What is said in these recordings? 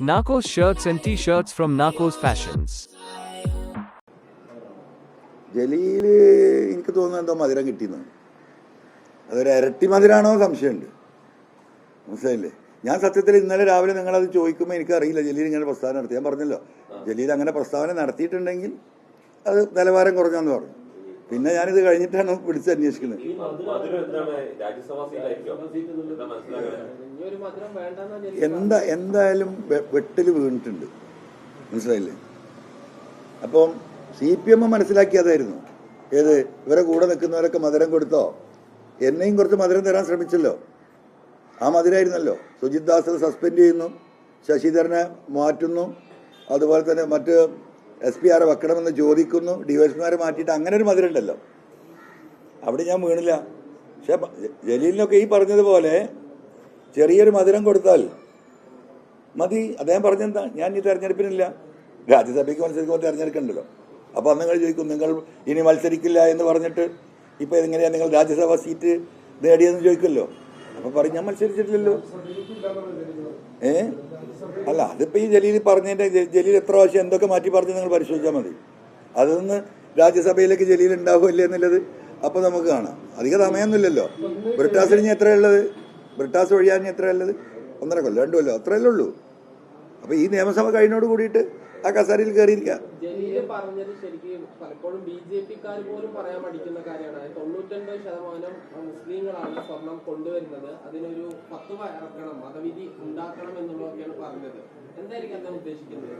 Narcos shirts and t-shirts from Narcos Fashions. Jaleel എനിക്ക് തോന്നുന്നത് എന്തോ മധുരം കിട്ടിയെന്ന്. അതൊരു ഇരട്ടി മധുരാണോ സംശയമുണ്ട്. മനസ്സിലായില്ലേ? ഞാൻ സത്യത്തിൽ ഇന്നലെ രാവിലെ നിങ്ങളത് ചോദിക്കുമ്പോൾ എനിക്കറിയില്ല ജലീൽ ഇങ്ങനെ പ്രസ്താവന നടത്തി. ഞാൻ പറഞ്ഞല്ലോ ജലീൽ അങ്ങനെ പ്രസ്താവന നടത്തിയിട്ടുണ്ടെങ്കിൽ അത് നിലവാരം കുറഞ്ഞെന്ന് പറഞ്ഞു. പിന്നെ ഞാനിത് കഴിഞ്ഞിട്ടാണ് വിളിച്ച് അന്വേഷിക്കുന്നത്. എന്താ എന്തായാലും വെട്ടിൽ വീണിട്ടുണ്ട്. മനസ്സിലായില്ലേ? അപ്പം സി പി എം മനസ്സിലാക്കിയതായിരുന്നു. ഏത്? ഇവരെ കൂടെ നിൽക്കുന്നവരൊക്കെ മധുരം കൊടുത്തോ? എന്നെയും കുറച്ച് മധുരം തരാൻ ശ്രമിച്ചല്ലോ. ആ മധുരമായിരുന്നല്ലോ സുജിത് ദാസിനെ സസ്പെൻഡ് ചെയ്യുന്നു. ശശിധരനെ മാറ്റുന്നു. അതുപോലെ തന്നെ മറ്റ് എസ് പി ആറെ വെക്കണമെന്ന് ചോദിക്കുന്നു ഡിവൈഎസ്പിമാരെ മാറ്റിയിട്ട് അങ്ങനെ ഒരു മതിലുണ്ടല്ലോ. അവിടെ ഞാൻ വീണില്ല. പക്ഷെ ജലീലിനൊക്കെ ഈ പറഞ്ഞതുപോലെ ചെറിയൊരു മധുരം കൊടുത്താൽ മതി. അദ്ദേഹം പറഞ്ഞെന്താ? ഞാൻ ഈ തെരഞ്ഞെടുപ്പിനില്ല. രാജ്യസഭയ്ക്ക് മത്സരിക്കുമ്പോൾ തെരഞ്ഞെടുക്കണ്ടല്ലോ. അപ്പോൾ അന്ന് നിങ്ങൾ ചോദിക്കും നിങ്ങൾ ഇനി മത്സരിക്കില്ല എന്ന് പറഞ്ഞിട്ട് ഇപ്പോൾ എങ്ങനെയാണ് നിങ്ങൾ രാജ്യസഭാ സീറ്റ് നേടിയെന്ന് ചോദിക്കുമല്ലോ അപ്പോൾ പറയും ഞാൻ മത്സരിച്ചിട്ടില്ലല്ലോ. ഏ? അല്ല അതിപ്പോൾ ഈ ജലീൽ പറഞ്ഞതിന്റെ ജലീൽ എത്ര പ്രാവശ്യം എന്തൊക്കെ മാറ്റി പറഞ്ഞ് നിങ്ങൾ പരിശോധിച്ചാൽ മതി. അതൊന്ന് രാജ്യസഭയിലേക്ക് ജലീൽ ഉണ്ടാവില്ലേ എന്നുള്ളത് അപ്പോൾ നമുക്ക് കാണാം. അധിക സമയമൊന്നുമില്ലല്ലോ. ബ്രിട്ടാസ് ഇനി എത്രയുള്ളത് ബ്രിട്ടാസ് ഒഴിയാൻ എത്ര എത്രയുള്ളത് ഒന്നര കൊല്ലം രണ്ടു കൊല്ലം അത്രയല്ലേ ഉള്ളൂ. അപ്പോൾ ഈ നിയമസഭ കഴിഞ്ഞോട് കൂടിയിട്ട് ആ കസേരയിൽ കയറിയിരിക്കാം ജലീൽ പറഞ്ഞത് ശരിക്കും പലപ്പോഴും ബി ജെ പിക്കാർ പോലും പറയാൻ മടിക്കുന്ന കാര്യമാണ്. അതായത് തൊണ്ണൂറ്റൊൻപത് ശതമാനം മുസ്ലിങ്ങളാണ് സ്വർണം കൊണ്ടുവരുന്നത്. അതിനൊരു ഫത്വ ഇറക്കണം മതവിധി ഉണ്ടാക്കണം എന്നുള്ളതൊക്കെയാണ് പറഞ്ഞത്. എന്തായിരിക്കും അദ്ദേഹം ഉദ്ദേശിക്കുന്നത്?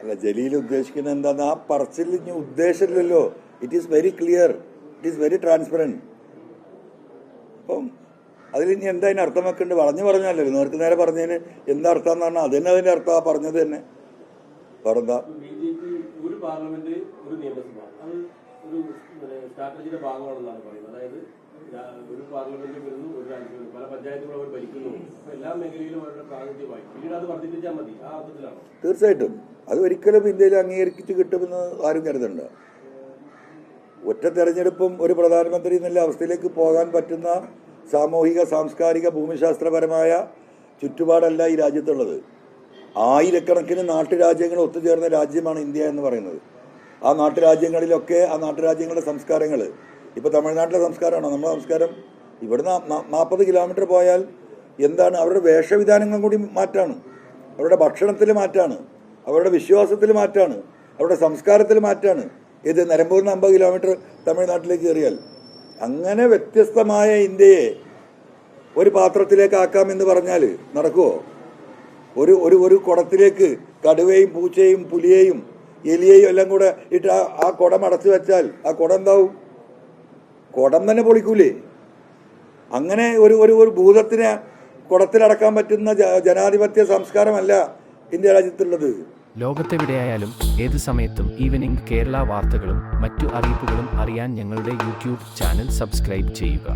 അല്ല ജലീൽ ഉദ്ദേശിക്കുന്നത് എന്താന്ന് ആ പറച്ചിൽ ഇനി ഉദ്ദേശമില്ലല്ലോ. It is very clear it is very transparent അപ്പം അതിൽ ഇനി എന്താ അതിന് അർത്ഥം വെക്കേണ്ടത് പറഞ്ഞു പറഞ്ഞല്ലോ നേർക്ക് നേരെ പറഞ്ഞതിന് എന്താ അർത്ഥം എന്ന് പറഞ്ഞാൽ അതന്നെ അതിന്റെ അർത്ഥം പറഞ്ഞത് തന്നെ. പറഞ്ഞാ ബി ഒരു പാർലമെന്റ് ഒരു നിയമസഭ. അത് ഒരു സ്ട്രാറ്റജിയുടെ ഭാഗമാണെന്നാണ് പറയുന്നത്. അതായത് ഒരു പാർലമെന്റ് വരുന്നു ഒരു രാജ്യം പല പഞ്ചായത്തുകളും അവർ ഭരിക്കുന്നു. എല്ലാ മേഖലയിലും അവരുടെ പ്രാതിനിധ്യമായി. പിന്നീട് അത് വർദ്ധിപ്പിച്ചാൽ മതി. ആ അർത്ഥത്തിലാണോ? തീർച്ചയായിട്ടും. അത് ഒരിക്കലും ഇന്ത്യയിൽ അംഗീകരിച്ച് കിട്ടുമെന്ന് ആരും കരുതണ്ട. ഒറ്റ തെരഞ്ഞെടുപ്പും ഒരു പ്രധാനമന്ത്രി എന്നുള്ള അവസ്ഥയിലേക്ക് പോകാൻ പറ്റുന്ന സാമൂഹിക സാംസ്കാരിക ഭൂമിശാസ്ത്രപരമായ ചുറ്റുപാടല്ല ഈ രാജ്യത്തുള്ളത്. ആയിരക്കണക്കിന് നാട്ടുരാജ്യങ്ങൾ ഒത്തുചേർന്ന രാജ്യമാണ് ഇന്ത്യ എന്ന് പറയുന്നത്. ആ നാട്ടുരാജ്യങ്ങളിലൊക്കെ ആ നാട്ടുരാജ്യങ്ങളുടെ സംസ്കാരങ്ങൾ ഇപ്പോൾ തമിഴ്നാട്ടിലെ സംസ്കാരമാണോ? നമ്മുടെ സംസ്കാരം ഇവിടുന്ന് നാൽപ്പത് കിലോമീറ്റർ പോയാൽ എന്താണ്? അവരുടെ വേഷവിധാനങ്ങൾ കൂടി മാറ്റാണ്. അവരുടെ ഭക്ഷണത്തിൽ മാറ്റാണ്. അവരുടെ വിശ്വാസത്തിൽ മാറ്റാണ്. അവരുടെ സംസ്കാരത്തിൽ മാറ്റാണ്. ഇത് നിലമ്പൂരിന് അമ്പത് കിലോമീറ്റർ തമിഴ്നാട്ടിലേക്ക് കയറിയാൽ. അങ്ങനെ വ്യത്യസ്തമായ ഇന്ത്യയെ ഒരു പാത്രത്തിലേക്ക് ആക്കാമെന്ന് പറഞ്ഞാൽ നടക്കുമോ ഒരു ഒരു ഒരു കുടത്തിലേക്ക് കടുവയും പൂച്ചയും പുലിയെയും എലിയെയും എല്ലാം കൂടെ ഇട്ട് ആ കുടം അടച്ചു വെച്ചാൽ ആ കുടം എന്താവും? കുടം തന്നെ പൊളിക്കൂലേ? അങ്ങനെ ഒരു ഒരു ഒരു ഭൂതത്തിനെ കുടത്തിലടക്കാൻ പറ്റുന്ന ജനാധിപത്യ സംസ്കാരമല്ല ഇന്ത്യ രാജ്യത്തുള്ളത്. ലോകത്തെവിടെയായാലും ഏത് സമയത്തും ഈവനിംഗ് കേരള വാർത്തകളും മറ്റു അറിയിപ്പുകളും അറിയാൻ ഞങ്ങളുടെ യൂട്യൂബ് ചാനൽ സബ്സ്ക്രൈബ് ചെയ്യുക.